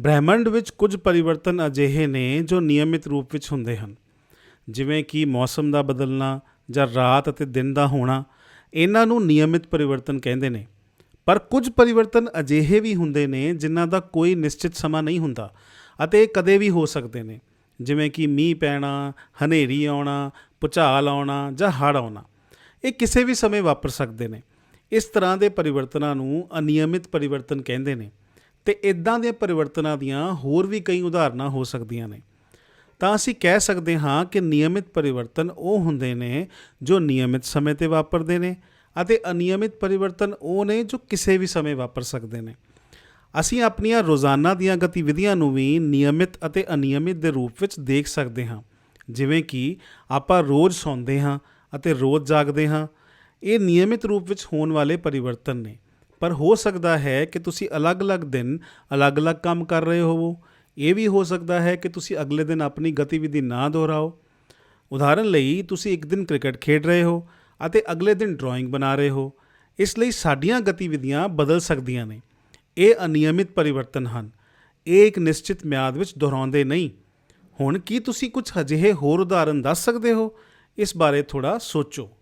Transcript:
ਬ੍ਰਹਿਮੰਡ ਵਿੱਚ ਕੁਝ ਪਰਿਵਰਤਨ ਅਜਿਹੇ ਨੇ ਜੋ ਨਿਯਮਿਤ ਰੂਪ ਵਿੱਚ ਹੁੰਦੇ ਹਨ। ਜਿਵੇਂ ਕਿ ਮੌਸਮ ਦਾ ਬਦਲਣਾ ਜਾਂ ਰਾਤ ਅਤੇ ਦਿਨ ਦਾ ਹੋਣਾ, ਇਹਨਾਂ ਨੂੰ ਨਿਯਮਿਤ ਪਰਿਵਰਤਨ ਕਹਿੰਦੇ ਨੇ। ਪਰ ਕੁਝ ਪਰਿਵਰਤਨ ਅਜਿਹੇ ਵੀ ਹੁੰਦੇ ਨੇ ਜਿਨ੍ਹਾਂ ਦਾ ਕੋਈ ਨਿਸ਼ਚਿਤ ਸਮਾਂ ਨਹੀਂ ਹੁੰਦਾ ਅਤੇ ਇਹ ਕਦੇ ਵੀ ਹੋ ਸਕਦੇ ਨੇ। ਜਿਵੇਂ ਕਿ ਮੀਂਹ ਪੈਣਾ, ਹਨੇਰੀ ਆਉਣਾ, ਭੁਚਾਲ ਆਉਣਾ ਜਾਂ ਹੜ੍ਹ ਆਉਣਾ। ਇਹ ਕਿਸੇ ਵੀ ਸਮੇਂ ਵਾਪਰ ਸਕਦੇ ਨੇ। ਇਸ ਤਰ੍ਹਾਂ ਦੇ ਪਰਿਵਰਤਨਾਂ ਨੂੰ ਅਨਿਯਮਿਤ ਪਰਿਵਰਤਨ ਕਹਿੰਦੇ ਨੇ। ਤੇ ਇਦਾਂ ਦੇ ਪਰਿਵਰਤਨਾਂ ਦੀਆਂ ਹੋਰ ਵੀ ਕਈ ਉਦਾਹਰਨਾਂ ਹੋ ਸਕਦੀਆਂ ਨੇ। ਤਾਂ ਅਸੀਂ ਕਹਿ ਸਕਦੇ ਹਾਂ ਕਿ ਨਿਯਮਿਤ ਪਰਿਵਰਤਨ ਉਹ ਹੁੰਦੇ ਨੇ ਜੋ ਨਿਯਮਿਤ ਸਮੇਂ ਤੇ ਵਾਪਰਦੇ ਨੇ ਅਤੇ ਅਨਿਯਮਿਤ ਪਰਿਵਰਤਨ ਉਹ ਨੇ ਜੋ ਕਿਸੇ ਵੀ ਸਮੇਂ ਵਾਪਰ ਸਕਦੇ ਨੇ। ਅਸੀਂ ਆਪਣੀਆਂ ਰੋਜ਼ਾਨਾ ਦੀਆਂ ਗਤੀਵਿਧੀਆਂ ਨੂੰ ਵੀ ਨਿਯਮਿਤ ਅਤੇ ਅਨਿਯਮਿਤ ਦੇ ਰੂਪ ਵਿੱਚ ਦੇਖ ਸਕਦੇ ਹਾਂ। ਜਿਵੇਂ ਕਿ ਆਪਾਂ ਰੋਜ਼ ਸੌਂਦੇ ਹਾਂ ਅਤੇ ਰੋਜ਼ ਜਾਗਦੇ ਹਾਂ। ਇਹ ਨਿਯਮਿਤ ਰੂਪ ਵਿੱਚ ਹੋਣ ਵਾਲੇ ਪਰਿਵਰਤਨ ਨੇ। ਪਰ ਹੋ ਸਕਦਾ ਹੈ ਕਿ ਤੁਸੀਂ ਅਲੱਗ-ਅਲੱਗ ਦਿਨ ਅਲੱਗ-ਅਲੱਗ ਕੰਮ ਕਰ ਰਹੇ ਹੋਵੋ। ਇਹ ਵੀ ਹੋ ਸਕਦਾ ਹੈ ਕਿ ਤੁਸੀਂ ਅਗਲੇ ਦਿਨ ਆਪਣੀ ਗਤੀਵਿਧੀ ਨਾ ਦੁਹਰਾਓ। ਉਦਾਹਰਨ ਲਈ, ਤੁਸੀਂ ਇੱਕ ਦਿਨ ਕ੍ਰਿਕਟ ਖੇਡ ਰਹੇ ਹੋ ਅਤੇ ਅਗਲੇ ਦਿਨ ਡਰਾਇੰਗ ਬਣਾ ਰਹੇ ਹੋ। ਇਸ ਲਈ ਸਾਡੀਆਂ ਗਤੀਵਿਧੀਆਂ ਬਦਲ ਸਕਦੀਆਂ ਨੇ। ਇਹ ਅਨਿਯਮਿਤ ਪਰਿਵਰਤਨ ਹਨ। ਇਹ ਇੱਕ ਨਿਸ਼ਚਿਤ ਮਿਆਦ ਵਿੱਚ ਦੁਹਰਾਉਂਦੇ ਨਹੀਂ। ਹੁਣ ਕੀ ਤੁਸੀਂ ਕੁਝ ਅਜਿਹੇ ਹੋਰ ਉਦਾਹਰਨ ਦੱਸ ਸਕਦੇ ਹੋ? ਇਸ ਬਾਰੇ ਥੋੜਾ ਸੋਚੋ।